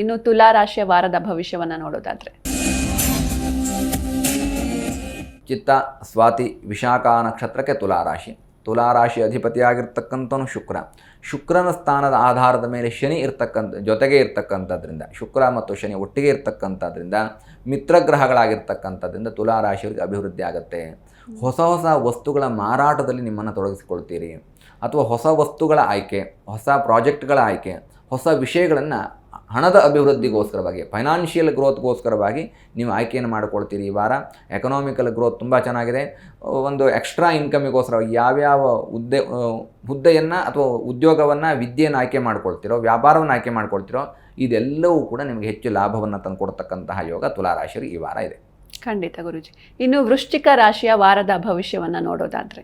ಇನ್ನು ತುಲಾ ರಾಶಿಯ ವಾರದ ಭವಿಷ್ಯವನ್ನ ನೋಡೋದಾದ್ರೆ. ಚಿತ್ತ, ಸ್ವಾತಿ, ವಿಶಾಖ ನಕ್ಷತ್ರಕ್ಕೆ ತುಲಾ ರಾಶಿ ಅಧಿಪತಿಯಾಗಿರ್ತಕ್ಕಂಥವ್ನು ಶುಕ್ರ. ಶುಕ್ರನ ಸ್ಥಾನದ ಆಧಾರದ ಮೇಲೆ ಶನಿ ಇರ್ತಕ್ಕಂಥ, ಜೊತೆಗೆ ಇರ್ತಕ್ಕಂಥದ್ರಿಂದ, ಶುಕ್ರ ಮತ್ತು ಶನಿ ಒಟ್ಟಿಗೆ ಇರ್ತಕ್ಕಂಥದ್ರಿಂದ ಮಿತ್ರಗ್ರಹಗಳಾಗಿರ್ತಕ್ಕಂಥದ್ರಿಂದ ತುಲಾರಾಶಿಯವರಿಗೆ ಅಭಿವೃದ್ಧಿ ಆಗುತ್ತೆ. ಹೊಸ ಹೊಸ ವಸ್ತುಗಳ ಮಾರಾಟದಲ್ಲಿ ನಿಮ್ಮನ್ನು ತೊಡಗಿಸಿಕೊಳ್ತೀರಿ. ಅಥವಾ ಹೊಸ ವಸ್ತುಗಳ ಆಯ್ಕೆ, ಹೊಸ ಪ್ರಾಜೆಕ್ಟ್ಗಳ ಆಯ್ಕೆ, ಹೊಸ ವಿಷಯಗಳನ್ನು ಹಣದ ಅಭಿವೃದ್ಧಿಗೋಸ್ಕರವಾಗಿ ಫೈನಾನ್ಷಿಯಲ್ ಗ್ರೋತ್ಗೋಸ್ಕರವಾಗಿ ನೀವು ಆಯ್ಕೆಯನ್ನು ಮಾಡಿಕೊಳ್ತೀರಿ ಈ ವಾರ. ಎಕನಾಮಿಕಲ್ ಗ್ರೋತ್ ತುಂಬ ಚೆನ್ನಾಗಿದೆ. ಒಂದು ಎಕ್ಸ್ಟ್ರಾ ಇನ್ಕಮಿಗೋಸ್ಕರವಾಗಿ ಯಾವ್ಯಾವ ಹುದ್ದೆ, ಹುದ್ದೆಯನ್ನು ಅಥವಾ ಉದ್ಯೋಗವನ್ನು ವಿದ್ಯೆಯನ್ನು ಆಯ್ಕೆ ಮಾಡ್ಕೊಳ್ತಿರೋ, ವ್ಯಾಪಾರವನ್ನು ಆಯ್ಕೆ ಮಾಡ್ಕೊಳ್ತಿರೋ, ಇದೆಲ್ಲವೂ ಕೂಡ ನಿಮಗೆ ಹೆಚ್ಚು ಲಾಭವನ್ನು ತಂದುಕೊಡ್ತಕ್ಕಂತಹ ಯೋಗ ತುಲಾರಾಶಿಯರಿಗೆ ಈ ವಾರ ಇದೆ. ಖಂಡಿತ ಗುರುಜಿ. ಇನ್ನು ವೃಶ್ಚಿಕ ರಾಶಿಯ ವಾರದ ಭವಿಷ್ಯವನ್ನು ನೋಡೋದಾದ್ರೆ.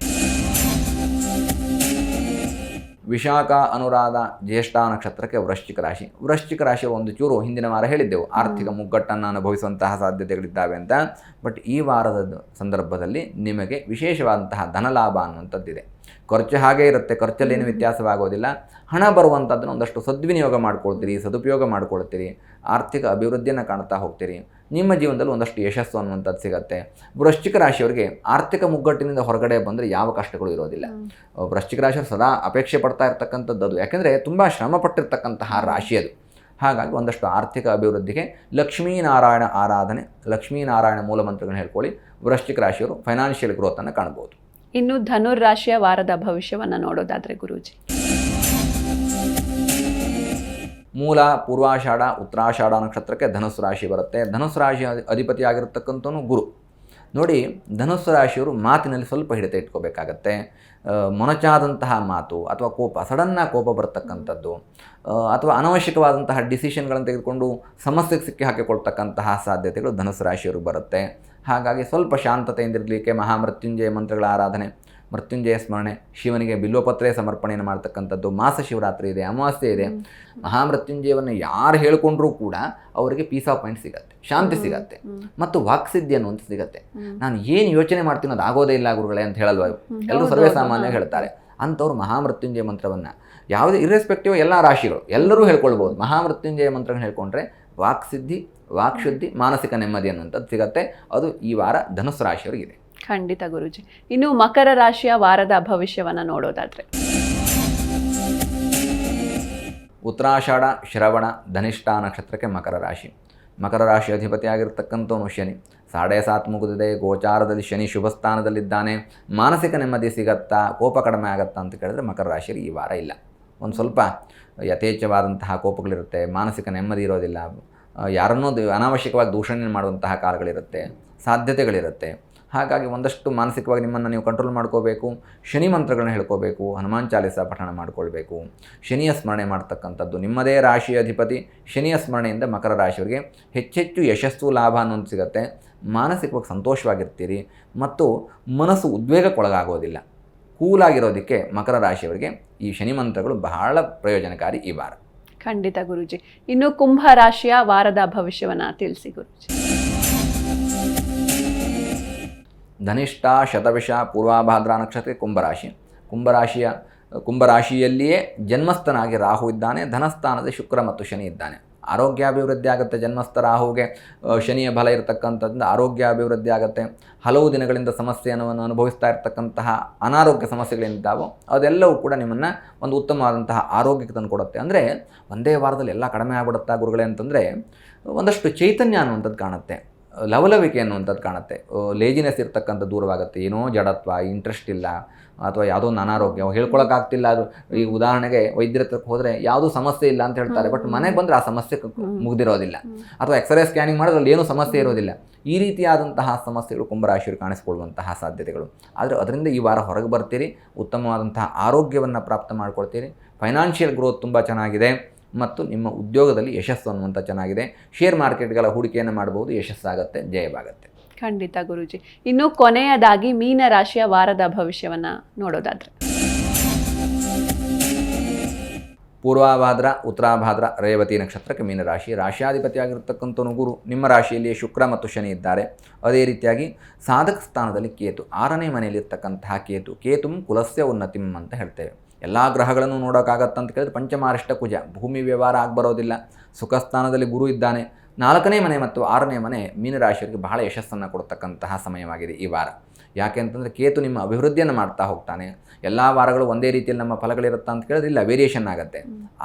ವಿಶಾಖ ಅನುರಾಧ ಜ್ಯೇಷ್ಠ ನಕ್ಷತ್ರಕ್ಕೆ ವೃಶ್ಚಿಕ ರಾಶಿ. ವೃಶ್ಚಿಕ ರಾಶಿಯ ಒಂದು ಚೂರು ಹಿಂದಿನ ವಾರ ಹೇಳಿದ್ದೆವು. ಆರ್ಥಿಕ ಮುಗ್ಗಟ್ಟನ್ನು ಅನುಭವಿಸುವಂತಹ ಸಾಧ್ಯತೆಗಳಿದ್ದಾವೆ ಅಂತ. ಬಟ್ ಈ ವಾರದ ಸಂದರ್ಭದಲ್ಲಿ ನಿಮಗೆ ವಿಶೇಷವಾದಂತಹ ಧನಲಾಭ ಅನ್ನುವಂಥದ್ದಿದೆ. ಖರ್ಚು ಹಾಗೇ ಇರುತ್ತೆ. ಖರ್ಚಲ್ಲಿ ಏನು ವ್ಯತ್ಯಾಸವಾಗೋದಿಲ್ಲ. ಹಣ ಬರುವಂಥದ್ದನ್ನು ಒಂದಷ್ಟು ಸದ್ವಿನಿಯೋಗ ಮಾಡ್ಕೊಳ್ತೀರಿ ಸದುಪಯೋಗ ಮಾಡ್ಕೊಳ್ತೀರಿ. ಆರ್ಥಿಕ ಅಭಿವೃದ್ಧಿಯನ್ನು ಕಾಣ್ತಾ ಹೋಗ್ತೀರಿ. ನಿಮ್ಮ ಜೀವನದಲ್ಲಿ ಒಂದಷ್ಟು ಯಶಸ್ಸು ಅನ್ನುವಂಥದ್ದು ಸಿಗುತ್ತೆ. ವೃಶ್ಚಿಕ ರಾಶಿಯವರಿಗೆ ಆರ್ಥಿಕ ಮುಗ್ಗಟ್ಟಿನಿಂದ ಹೊರಗಡೆ ಬಂದರೆ ಯಾವ ಕಷ್ಟಗಳು ಇರೋದಿಲ್ಲ. ವೃಶ್ಚಿಕ ರಾಶಿಯವರು ಸದಾ ಅಪೇಕ್ಷೆ ಪಡ್ತಾ ಇರ್ತಕ್ಕಂಥದ್ದು ಅದು ಯಾಕೆಂದರೆ ತುಂಬ ಶ್ರಮ ಪಟ್ಟಿರ್ತಕ್ಕಂತಹ ರಾಶಿ ಅದು. ಹಾಗಾಗಿ ಒಂದಷ್ಟು ಆರ್ಥಿಕ ಅಭಿವೃದ್ಧಿಗೆ ಲಕ್ಷ್ಮೀನಾರಾಯಣ ಆರಾಧನೆ ಲಕ್ಷ್ಮೀನಾರಾಯಣ ಮೂಲಮಂತ್ರಗಳನ್ನ ಹೇಳ್ಕೊಳ್ಳಿ. ವೃಶ್ಚಿಕ ರಾಶಿಯವರು ಫೈನಾನ್ಷಿಯಲ್ ಗ್ರೋತನ್ನು ಕಾಣ್ಬೋದು. ಇನ್ನು ಧನುರ್ ರಾಶಿಯ ವಾರದ ಭವಿಷ್ಯವನ್ನು ನೋಡೋದಾದ್ರೆ ಗುರೂಜಿ. ಮೂಲ, ಪೂರ್ವಾಷಾಢ, ಉತ್ತರಾಷಾಢ ನಕ್ಷತ್ರಕ್ಕೆ ಧನುಸ್ಸು ರಾಶಿ ಬರುತ್ತೆ. ಧನುಸ್ಸು ರಾಶಿ ಅಧಿ- ಗುರು. ನೋಡಿ, ಧನುಸ್ಸು ರಾಶಿಯವರು ಮಾತಿನಲ್ಲಿ ಸ್ವಲ್ಪ ಹಿಡಿತ ಇಟ್ಕೋಬೇಕಾಗತ್ತೆ. ಮೊನಚಾದಂತಹ ಮಾತು ಅಥವಾ ಕೋಪ ಸಡನ್ನಾಗಿ ಕೋಪ ಬರ್ತಕ್ಕಂಥದ್ದು ಅಥವಾ ಅನವಶ್ಯಕವಾದಂತಹ ಡಿಸಿಷನ್ಗಳನ್ನು ತೆಗೆದುಕೊಂಡು ಸಮಸ್ಯೆಗೆ ಸಿಕ್ಕಿ ಹಾಕಿಕೊಳ್ತಕ್ಕಂತಹ ಸಾಧ್ಯತೆಗಳು ಧನುಸ್ಸು ರಾಶಿಯವರು ಬರುತ್ತೆ. ಹಾಗಾಗಿ ಸ್ವಲ್ಪ ಶಾಂತತೆಯಿಂದಿರಲಿಕ್ಕೆ ಮಹಾಮೃತ್ಯುಂಜಯ ಮಂತ್ರಗಳ ಆರಾಧನೆ ಮೃತ್ಯುಂಜಯ ಸ್ಮರಣೆ ಶಿವನಿಗೆ ಬಿಲ್ವಪತ್ರೆ ಸಮರ್ಪಣೆಯನ್ನು ಮಾಡ್ತಕ್ಕಂಥದ್ದು ಮಾಸ ಶಿವರಾತ್ರಿ ಇದೆ ಅಮಾವಾಸ್ಯೆ ಇದೆ. ಮಹಾಮೃತ್ಯುಂಜಯವನ್ನು ಯಾರು ಹೇಳ್ಕೊಂಡ್ರೂ ಕೂಡ ಅವರಿಗೆ ಪೀಸ್ ಆಫ್ ಮೈಂಡ್ ಸಿಗತ್ತೆ ಶಾಂತಿ ಸಿಗತ್ತೆ ಮತ್ತು ವಾಕ್ಸಿದ್ಧಿ ಅನ್ನುವಂಥ ಸಿಗತ್ತೆ. ನಾನು ಏನು ಯೋಚನೆ ಮಾಡ್ತೀನಿ ಅದು ಆಗೋದೇ ಇಲ್ಲ ಗುರುಗಳೇ ಅಂತ ಹೇಳಲ್ವ? ಎಲ್ಲರೂ ಸರ್ವೇ ಸಾಮಾನ್ಯ ಹೇಳ್ತಾರೆ. ಅಂಥವ್ರು ಮಹಾಮೃತ್ಯುಂಜಯ ಮಂತ್ರವನ್ನು ಯಾವುದೇ ಇರ್ರೆಸ್ಪೆಕ್ಟಿವ್ ಎಲ್ಲ ರಾಶಿಗಳು ಎಲ್ಲರೂ ಹೇಳ್ಕೊಳ್ಬೋದು. ಮಹಾಮೃತ್ಯುಂಜಯ ಮಂತ್ರಗಳನ್ನ ಹೇಳ್ಕೊಂಡ್ರೆ ವಾಕ್ಸಿದ್ಧಿ ವಾಕ್ಶುದ್ಧಿ ಮಾನಸಿಕ ನೆಮ್ಮದಿ ಅನ್ನುವಂಥದ್ದು ಸಿಗತ್ತೆ. ಅದು ಈ ವಾರ ಧನುಸ್ಸು ರಾಶಿಯವರಿಗಿದೆ. ಖಂಡಿತ ಗುರುಜಿ. ಇನ್ನು ಮಕರ ರಾಶಿಯ ವಾರದ ಭವಿಷ್ಯವನ್ನು ನೋಡೋದಾದ್ರೆ. ಉತ್ತರಾಷಾಢ, ಶ್ರವಣ, ಧನಿಷ್ಠ ನಕ್ಷತ್ರಕ್ಕೆ ಮಕರ ರಾಶಿ. ಮಕರ ರಾಶಿ ಅಧಿಪತಿಯಾಗಿರ್ತಕ್ಕಂಥವನು ಶನಿ. ಸಾಡೆ ಸಾತ್ ಮುಗಿದಿದೆ, ಗೋಚಾರದಲ್ಲಿ ಶನಿ ಶುಭ ಸ್ಥಾನದಲ್ಲಿದ್ದಾನೆ. ಮಾನಸಿಕ ನೆಮ್ಮದಿ ಸಿಗತ್ತಾ, ಕೋಪ ಕಡಿಮೆ ಆಗತ್ತಾ ಅಂತ ಕೇಳಿದ್ರೆ ಮಕರ ರಾಶಿಯಲ್ಲಿ ಈ ವಾರ ಇಲ್ಲ. ಒಂದು ಸ್ವಲ್ಪ ಯಥೇಚ್ಛವಾದಂತಹ ಕೋಪಗಳಿರುತ್ತೆ, ಮಾನಸಿಕ ನೆಮ್ಮದಿ ಇರೋದಿಲ್ಲ. ಯಾರನ್ನೂ ಅನಾವಶ್ಯಕವಾಗಿ ದೂಷಣೆ ಮಾಡುವಂತಹ ಕಾಲಗಳಿರುತ್ತೆ ಸಾಧ್ಯತೆಗಳಿರುತ್ತೆ. ಹಾಗಾಗಿ ಒಂದಷ್ಟು ಮಾನಸಿಕವಾಗಿ ನಿಮ್ಮನ್ನು ನೀವು ಕಂಟ್ರೋಲ್ ಮಾಡ್ಕೋಬೇಕು. ಶನಿ ಮಂತ್ರಗಳನ್ನ ಹೇಳ್ಕೋಬೇಕು. ಹನುಮಾನ್ ಚಾಲಿಸ ಪಠಣ ಮಾಡ್ಕೊಳ್ಬೇಕು. ಶನಿಯ ಸ್ಮರಣೆ ಮಾಡ್ತಕ್ಕಂಥದ್ದು ನಿಮ್ಮದೇ ರಾಶಿಯ ಅಧಿಪತಿ. ಶನಿಯ ಸ್ಮರಣೆಯಿಂದ ಮಕರ ರಾಶಿಯವರಿಗೆ ಹೆಚ್ಚೆಚ್ಚು ಯಶಸ್ಸು, ಲಾಭ ಅನ್ನೋದು ಸಿಗುತ್ತೆ. ಮಾನಸಿಕವಾಗಿ ಸಂತೋಷವಾಗಿರ್ತೀರಿ. ಮತ್ತು ಮನಸ್ಸು ಉದ್ವೇಗಕ್ಕೊಳಗಾಗೋದಿಲ್ಲ. ಕೂಲಾಗಿರೋದಕ್ಕೆ ಮಕರ ರಾಶಿಯವರಿಗೆ ಈ ಶನಿ ಮಂತ್ರಗಳು ಬಹಳ ಪ್ರಯೋಜನಕಾರಿ ಈ ವಾರ. ಖಂಡಿತ ಗುರುಜಿ. ಇನ್ನು ಕುಂಭ ರಾಶಿಯ ವಾರದ ಭವಿಷ್ಯವನ್ನು ತಿಳಿಸಿ ಗುರುಜಿ. ಧನಿಷ್ಠ, ಶತವಿಷ ಪೂರ್ವಾಭಾದ್ರ ನಕ್ಷತ್ರ ಕುಂಭರಾಶಿ. ಕುಂಭರಾಶಿಯ, ಕುಂಭರಾಶಿಯಲ್ಲಿಯೇ ಜನ್ಮಸ್ಥನಾಗಿ ರಾಹು ಇದ್ದಾನೆ, ಧನಸ್ಥಾನದ ಶುಕ್ರ ಮತ್ತು ಶನಿ ಇದ್ದಾನೆ. ಆರೋಗ್ಯಾಭಿವೃದ್ಧಿ ಆಗುತ್ತೆ ಜನ್ಮಸ್ಥ ರಾಹುಗೆ. ಶನಿಯ ಬಲ ಇರತಕ್ಕಂಥದ್ದು ಆರೋಗ್ಯಾಭಿವೃದ್ಧಿ ಆಗುತ್ತೆ. ಹಲವು ದಿನಗಳಿಂದ ಸಮಸ್ಯೆಯನ್ನು ಅನುಭವಿಸ್ತಾ ಇರತಕ್ಕಂತಹ ಅನಾರೋಗ್ಯ ಸಮಸ್ಯೆಗಳೇನಿದ್ದಾವೋ ಅದೆಲ್ಲವೂ ಕೂಡ ನಿಮ್ಮನ್ನು ಒಂದು ಉತ್ತಮವಾದಂತಹ ಆರೋಗ್ಯಕ್ಕೆ ತಂದು ಕೊಡುತ್ತೆ. ಅಂದರೆ ಒಂದೇ ವಾರದಲ್ಲಿ ಎಲ್ಲ ಕಡಿಮೆ ಆಗ್ಬಿಡುತ್ತಾ ಗುರುಗಳೇ ಅಂತಂದರೆ, ಒಂದಷ್ಟು ಚೈತನ್ಯ ಅನ್ನುವಂಥದ್ದು ಕಾಣುತ್ತೆ. ಲವಲವಿಕೆ ಅನ್ನುವಂಥದ್ದು ಕಾಣುತ್ತೆ. ಲೇಜಿನೆಸ್ ಇರ್ತಕ್ಕಂಥ ದೂರವಾಗುತ್ತೆ. ಏನೋ ಜಡತ್ವ ಇಂಟ್ರೆಸ್ಟ್ ಇಲ್ಲ ಅಥವಾ ಯಾವುದೋ ಒಂದು ಅನಾರೋಗ್ಯ ಹೇಳ್ಕೊಳಕ್ಕಾಗ್ತಿಲ್ಲ. ಅದು ಈಗ ಉದಾಹರಣೆಗೆ ವೈದ್ಯರ ಹತ್ರಕ್ಕೆ ಹೋದರೆ ಯಾವುದೂ ಸಮಸ್ಯೆ ಇಲ್ಲ ಅಂತ ಹೇಳ್ತಾರೆ. ಬಟ್ ಮನೆಗೆ ಬಂದರೆ ಆ ಸಮಸ್ಯೆ ಮುಗಿದಿರೋದಿಲ್ಲ. ಅಥವಾ ಅಥವಾ ಎಕ್ಸ್ರೇ ಸ್ಕ್ಯಾನಿಂಗ್ ಮಾಡೋದ್ರಲ್ಲಿ ಏನೂ ಸಮಸ್ಯೆ ಇರೋದಿಲ್ಲ. ಈ ರೀತಿಯಾದಂತಹ ಸಮಸ್ಯೆಗಳು ಕುಂಭರಾಶಿಯಲ್ಲಿ ಕಾಣಿಸಿಕೊಳ್ಳುವಂತಹ ಸಾಧ್ಯತೆಗಳು. ಆದರೆ ಅದರಿಂದ ಈ ವಾರ ಹೊರಗೆ ಬರ್ತೀರಿ ಉತ್ತಮವಾದಂತಹ ಆರೋಗ್ಯವನ್ನು ಪ್ರಾಪ್ತ ಮಾಡ್ಕೊಳ್ತೀರಿ. ಫೈನಾನ್ಷಿಯಲ್ ಗ್ರೋತ್ ತುಂಬ ಚೆನ್ನಾಗಿದೆ. ಮತ್ತು ನಿಮ್ಮ ಉದ್ಯೋಗದಲ್ಲಿ ಯಶಸ್ಸು ಅನ್ನುವಂಥ ಚೆನ್ನಾಗಿದೆ. ಶೇರ್ ಮಾರ್ಕೆಟ್ಗಳ ಹೂಡಿಕೆಯನ್ನು ಮಾಡಬಹುದು ಯಶಸ್ಸಾಗುತ್ತೆ ಜಯವಾಗುತ್ತೆ. ಖಂಡಿತ ಗುರುಜಿ. ಇನ್ನು ಕೊನೆಯದಾಗಿ ಮೀನ ರಾಶಿಯ ವಾರದ ಭವಿಷ್ಯವನ್ನು ನೋಡೋದಾದ್ರೆ. ಪೂರ್ವಾಭಾದ್ರ ಉತ್ತರಾಭಾದ್ರ ರೇವತಿ ನಕ್ಷತ್ರಕ್ಕೆ ಮೀನರಾಶಿ ರಾಶಿಯಾಧಿಪತಿಯಾಗಿರ್ತಕ್ಕಂಥವನು ಗುರು. ನಿಮ್ಮ ರಾಶಿಯಲ್ಲಿ ಶುಕ್ರ ಮತ್ತು ಶನಿ ಇದ್ದಾರೆ. ಅದೇ ರೀತಿಯಾಗಿ ಸಾಧಕ ಸ್ಥಾನದಲ್ಲಿ ಕೇತು. ಆರನೇ ಮನೆಯಲ್ಲಿರ್ತಕ್ಕಂತಹ ಕೇತು. ಕೇತುಂ ಕುಲಸ್ಯ ಉನ್ನತಿಂ ಅಂತ ಹೇಳ್ತೇವೆ. ಎಲ್ಲ ಗ್ರಹಗಳನ್ನು ನೋಡೋಕ್ಕಾಗತ್ತಂತ ಕೇಳಿದ್ರೆ ಪಂಚಮಾರಿಷ್ಟ ಕುಜ. ಭೂಮಿ ವ್ಯವಹಾರ ಆಗ್ಬರೋದಿಲ್ಲ. ಸುಖ ಸ್ಥಾನದಲ್ಲಿ ಗುರು ಇದ್ದಾನೆ. ನಾಲ್ಕನೇ ಮನೆ ಮತ್ತು ಆರನೇ ಮನೆ ಮೀನರಾಶಿಯವರಿಗೆ ಬಹಳ ಯಶಸ್ಸನ್ನು ಕೊಡ್ತಕ್ಕಂತಹ ಸಮಯವಾಗಿದೆ ಈ ವಾರ. ಯಾಕೆ ಅಂತಂದರೆ ಕೇತು ನಿಮ್ಮ ಅಭಿವೃದ್ಧಿಯನ್ನು ಮಾಡ್ತಾ ಹೋಗ್ತಾನೆ. ಎಲ್ಲ ವಾರಗಳು ಒಂದೇ ರೀತಿಯಲ್ಲಿ ನಮ್ಮ ಫಲಗಳಿರುತ್ತಾ ಅಂತ ಕೇಳಿದ್ರೆ ಇಲ್ಲ ವೇರಿಯೇಷನ್ ಆಗುತ್ತೆ.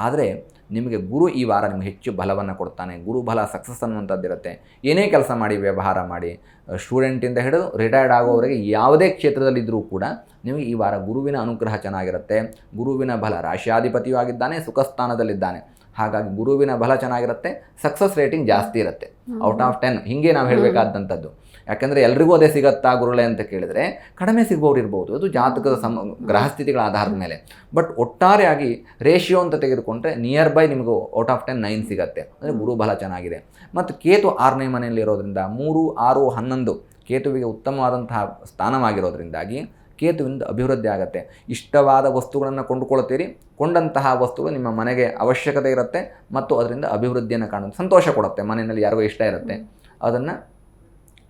ಆದರೆ ನಿಮಗೆ ಗುರು ಈ ವಾರ ನಿಮಗೆ ಹೆಚ್ಚು ಬಲವನ್ನು ಕೊಡ್ತಾನೆ. ಗುರು ಬಲ ಸಕ್ಸಸ್ ಅನ್ನುವಂಥದ್ದಿರುತ್ತೆ ಏನೇ ಕೆಲಸ ಮಾಡಿ, ವ್ಯವಹಾರ ಮಾಡಿ ಸ್ಟೂಡೆಂಟಿಂದ ಹಿಡಿದು ರಿಟೈರ್ಡ್ ಆಗೋವರೆಗೆ ಯಾವುದೇ ಕ್ಷೇತ್ರದಲ್ಲಿದ್ದರೂ ಕೂಡ ನಿಮಗೆ ಈ ವಾರ ಗುರುವಿನ ಅನುಗ್ರಹ ಚೆನ್ನಾಗಿರುತ್ತೆ. ಗುರುವಿನ ಬಲ ರಾಶಿಯಾಧಿಪತಿಯೂ ಆಗಿದ್ದಾನೆ ಸುಖ ಸ್ಥಾನದಲ್ಲಿದ್ದಾನೆ ಹಾಗಾಗಿ ಗುರುವಿನ ಬಲ ಚೆನ್ನಾಗಿರುತ್ತೆ ಸಕ್ಸಸ್ ರೇಟಿಂಗ್ ಜಾಸ್ತಿ ಇರುತ್ತೆ. ಔಟ್ ಆಫ್ ಟೆನ್ ಹೀಗೆ ನಾವು ಹೇಳಬೇಕಾದಂಥದ್ದು. ಯಾಕಂದರೆ ಎಲ್ರಿಗೂ ಅದೇ ಸಿಗತ್ತಾ ಗುರುಳೆ ಅಂತ ಕೇಳಿದರೆ ಕಡಿಮೆ ಸಿಗ್ಬೋದು ಇರ್ಬೋದು. ಅದು ಜಾತಕದ ಸಮ, ಗ್ರಹಸ್ಥಿತಿಗಳ ಆಧಾರದ ಮೇಲೆ. ಬಟ್ ಒಟ್ಟಾರೆಯಾಗಿ ರೇಷಿಯೋ ಅಂತ ತೆಗೆದುಕೊಂಡ್ರೆ ನಿಯರ್ ಬೈ ನಿಮಗೂ ಔಟ್ ಆಫ್ ಟೆನ್ ನೈನ್ ಸಿಗತ್ತೆ. ಅಂದರೆ ಗುರು ಬಲ ಚೆನ್ನಾಗಿದೆ. ಮತ್ತು ಕೇತು ಆರನೇ ಮನೆಯಲ್ಲಿ ಇರೋದ್ರಿಂದ ಮೂರು, ಆರು, ಹನ್ನೊಂದು ಕೇತುವಿಗೆ ಉತ್ತಮವಾದಂತಹ ಸ್ಥಾನವಾಗಿರೋದ್ರಿಂದಾಗಿ ಕೇತುವಿಂದ ಅಭಿವೃದ್ಧಿ ಆಗುತ್ತೆ. ಇಷ್ಟವಾದ ವಸ್ತುಗಳನ್ನು ಕೊಂಡುಕೊಳ್ತೀರಿ ಕೊಂಡಂತಹ ವಸ್ತುಗಳು ನಿಮ್ಮ ಮನೆಗೆ ಅವಶ್ಯಕತೆ ಇರುತ್ತೆ ಮತ್ತು ಅದರಿಂದ ಅಭಿವೃದ್ಧಿಯನ್ನು ಕಾಣುತ್ತೆ. ಸಂತೋಷ ಕೊಡುತ್ತೆ. ಮನೆಯಲ್ಲಿ ಯಾರಿಗೂ ಇಷ್ಟ ಇರುತ್ತೆ. ಅದನ್ನು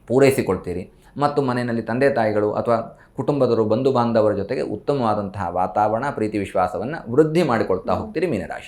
ಪೂರೈಸಿಕೊಳ್ತೀರಿ. ಮತ್ತು ಮನೆಯಲ್ಲಿ ತಂದೆ ತಾಯಿಗಳು ಅಥವಾ ಕುಟುಂಬದವರು ಬಂಧು ಬಾಂಧವರ ಜೊತೆಗೆ ಉತ್ತಮವಾದಂತಹ ವಾತಾವರಣ, ಪ್ರೀತಿ, ವಿಶ್ವಾಸವನ್ನು ವೃದ್ಧಿ ಮಾಡಿಕೊಳ್ತಾ ಹೋಗ್ತೀರಿ ಮೀನರಾಶಿ.